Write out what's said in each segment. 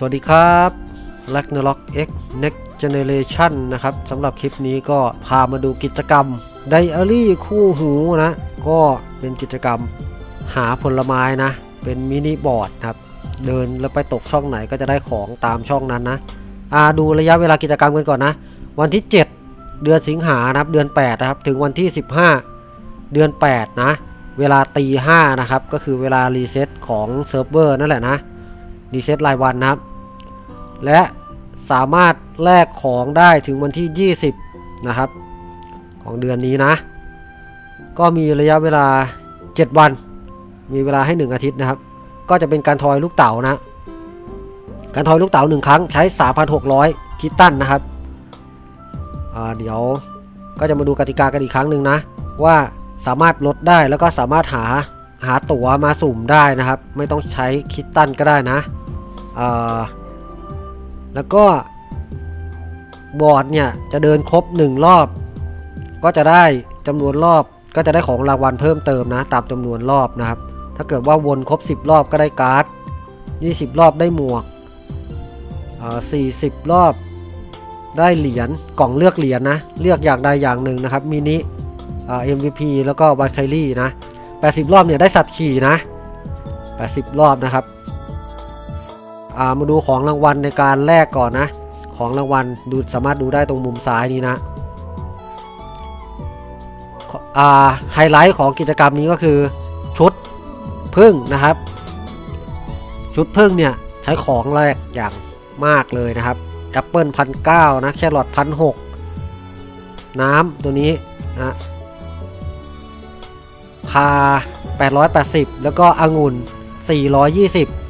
สวัสดีครับ r a g n a r o k X Next Generation นะครับสำหรับคลิปนี้ก็พามาดูกิจกรรมไดอารี่คู่หูนะ ก็เป็นกิจกรรมหาผลไม้นะ เป็นมินิบอร์ดครับ เดินแล้วไปตกช่องไหนก็จะได้ของตามช่องนั้นนะอ่าดูระยะเวลากิจกรรมกันก่อนนะ วันที่ 7 เดือนสิงหานะครับเดือน 8 นะครับ ถึงวันที่ 15 เดือน 8 นะ เวลาตี5นะครับ ก็คือเวลารีเซ็ตของเซิร์ฟเวอร์นั่นแหละนะรีเซ็ตรายวันนะครับ และสามารถแลกของได้ถึงวันที่ 20 นะครับ ของเดือนนี้นะ ก็มีระยะเวลา 7 วัน มีเวลาให้ 1 อาทิตย์นะครับ ก็จะเป็นการทอยลูกเต๋านะ การทอยลูกเต๋า1ครั้งใช้ 3,600 คิตตันนะครับ เดี๋ยวก็จะมาดูกติกากันอีกครั้งหนึ่งนะ ว่าสามารถลดได้แล้วก็สามารถหาหาตั๋วมาสุ่มได้นะครับ ไม่ต้องใช้คิตตันก็ได้นะ แล้วก็บอร์ดเนี่ยจะเดินครบ 1 รอบ ก็จะได้จำนวนรอบก็จะได้ของรางวัลเพิ่มเติมนะ ตามจำนวนรอบนะครับ ถ้าเกิดว่าวนครบ 10 รอบก็ได้การ์ด 20 รอบได้หมวกอ่า40รอบได้เหรียญกล่องเลือกเหรียญนะ เลือกอย่างใดอย่างหนึ่งนะครับมินิเอ่า MVP แล้วก็วายไคลี่นะ 80 รอบเนี่ยได้สัตว์ขี่นะ 80 รอบนะครับ อ่ามาดูของรางวัลในการแลกก่อนนะ ของรางวัลดูสามารถดูได้ตรงมุมซ้ายนี้นะอ่าไฮไลท์ของกิจกรรมนี้ก็คือชุดพึ่งนะครับ ชุดพึ่งเนี่ยใช้ของแรกอย่างมากเลยนะครับแอปเปิลพันเก้านะแครอทพันหกน้ำตัวนี้นะพา 880 แล้วก็องุ่น 420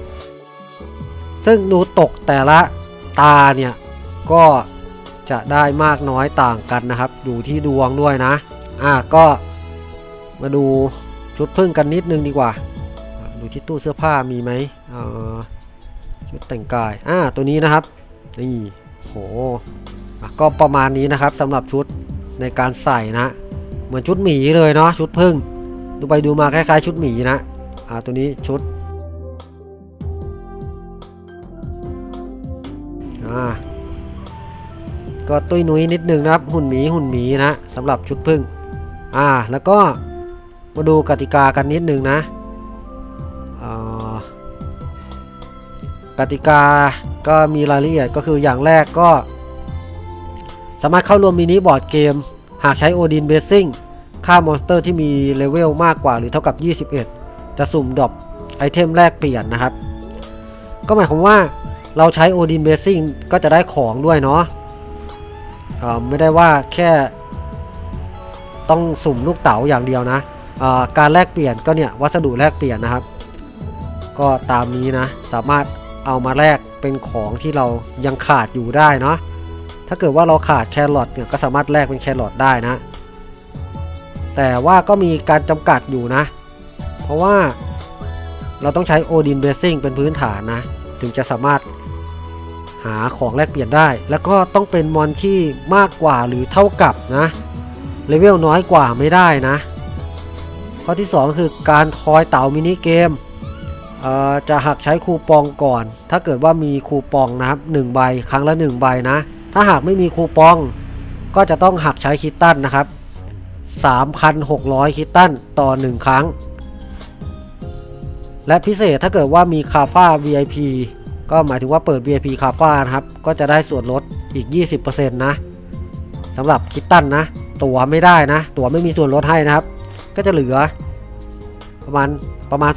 ซึ่งดูตกแต่ละตาเนี่ย ก็จะได้มากน้อยต่างกันนะครับ อยู่ที่ดวงด้วยนะ อะก็มาดูชุดพึ่งกันนิดนึงดีกว่า ดูที่ตู้เสื้อผ้ามีไหมเออชุดแต่งกาย อ่า ตัวนี้นะครับ นี่โหอะก็ประมาณนี้นะครับสำหรับชุดในการใส่นะ เหมือนชุดหมีเลยเนาะชุดพึ่ง ดูไปดูมาคล้ายๆ ชุดหมีนะ อ่า ตัวนี้ชุด อ่าก็ตุ้ยนุ้ยนิดนึงนะครับ หุ่นหมีหุ่นหมีนะสำหรับชุดพึ่งอ่าแล้วก็มาดูกติกากันนิดนึงนะกติกาก็มีรายละเอียดก็คืออย่างแรกก็ สามารถเข้าร่วมมินิบอร์ดเกม หากใช้โอดินเบสซิ่งฆ่ามอนสเตอร์ที่มีเลเวลมากกว่าหรือเท่ากับ 21 จะสุ่มดรอปไอเทมแลกเปลี่ยนนะครับ ก็หมายความว่า เราใช้โอดินเบสซิ่งก็จะได้ของด้วยเนาะอ่าไม่ได้ว่าแค่ต้องสุ่มลูกเต๋าอย่างเดียวนะอ่าการแลกเปลี่ยนก็เนี่ยวัสดุแลกเปลี่ยนนะครับ ก็ตามนี้นะสามารถเอามาแลกเป็นของที่เรายังขาดอยู่ได้เนาะถ้าเกิดว่าเราขาดแครอทเนี่ยก็สามารถแลกเป็นแครอทได้นะ แต่ว่าก็มีการจำกัดอยู่นะ เพราะว่าเราต้องใช้โอดินเบสซิ่งเป็นพื้นฐานนะ ถึงจะสามารถ หาของแลกเปลี่ยนได้ แล้วก็ต้องเป็นมอนที่มากกว่าหรือเท่ากับนะเลเวลน้อยกว่าไม่ได้นะ ข้อที่ 2 คือการทอยเต่ามินิเกมเจะหักใช้คูปองก่อน ถ้าเกิดว่ามีคูปองนะครับ1ใบครั้งละ 1 ใบนะ ถ้าหากไม่มีคูปอง ก็จะต้องหักใช้คิตตันนะครับ 3,600 คิตตันต่อ 1 ครั้ง และพิเศษถ้าเกิดว่ามีคาฟ้า VIP ก็หมายถึงว่าเปิด VIP คาฟ้านะครับ ก็จะได้ส่วนลดอีก 20%นะสำหรับคิตตันนะ ตั๋วไม่ได้นะ ตั๋วไม่มีส่วนลดให้นะครับ ก็จะเหลือประมาณประมาณ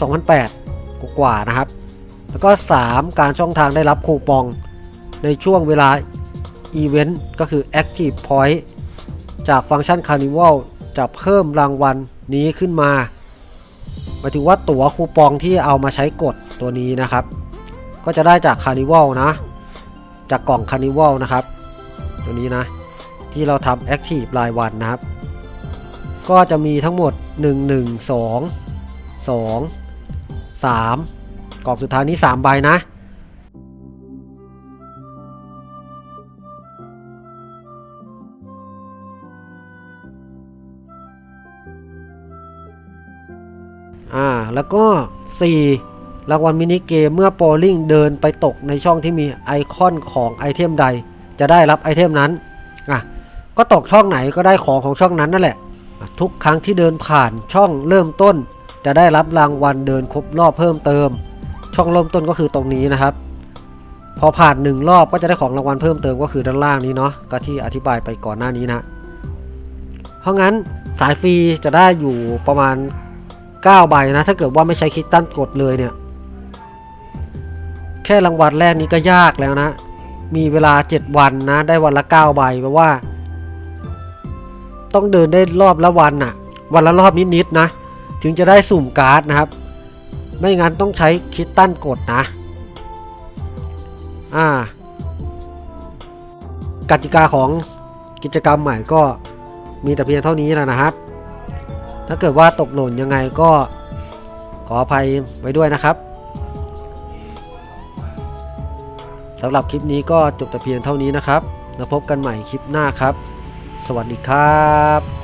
2,800กว่าๆนะครับ แล้วก็ 3 การช่องทางได้รับคูปองในช่วงเวลาอีเวนต์ก็คือ Active Point จากฟังก์ชัน Carnival จะเพิ่มรางวัลนี้ขึ้นมาหมายถึงว่าตั๋วคูปองที่เอามาใช้กดตัวนี้นะครับ ก็จะได้จาก Carnival นะ จากกล่อง Carnival นะครับ ตัวนี้นะ ที่เราทำ Active รายวันนะครับ ก็จะมีทั้งหมด 1 1 2 2 3 กล่องสุดท้ายนี้ 3 ใบนะอ่าแล้วก็ 4 รางวัลมินิเกมเมื่อโปลิงเดินไปตกในช่องที่มีไอคอนของไอเทมใด จะได้รับไอเทมนั้นอะก็ตกช่องไหนก็ได้ของของช่องนั้นนั่นแหละ ทุกครั้งที่เดินผ่านช่องเริ่มต้น จะได้รับรางวัลเดินครบรอบเพิ่มเติม ช่องเริ่มต้นก็คือตรงนี้นะครับ พอผ่านหนึ่งรอบก็จะได้ของรางวัลเพิ่มเติมก็คือด้านล่างนี้เนาะก็ที่อธิบายไปก่อนหน้านี้นะ เพราะงั้นสายฟรีจะได้อยู่ประมาณ9ใบนะ ถ้าเกิดว่าไม่ใช้คิดตั้นกดเลยเนี่ย ค่รางวัลแรกนี้ก็ยากแล้วนะ มีเวลา 7 วันนะ ได้วันละ9ใบแปลว่า ต้องเดินได้รอบละวันน่ะ วันละรอบนิดๆนะ ถึงจะได้สุ่มการ์ดนะครับ ไม่งั้นต้องใช้คิดตั้นกดนะ อ่ากติกาของกิจกรรมใหม่ก็มีแต่เพียงเท่านี้แหละนะครับ ถ้าเกิดว่าตกหล่นยังไงก็ขออภัยไว้ด้วยนะครับ สำหรับคลิปนี้ก็จบแต่เพียงเท่านี้นะครับ แล้วพบกันใหม่คลิปหน้าครับ สวัสดีครับ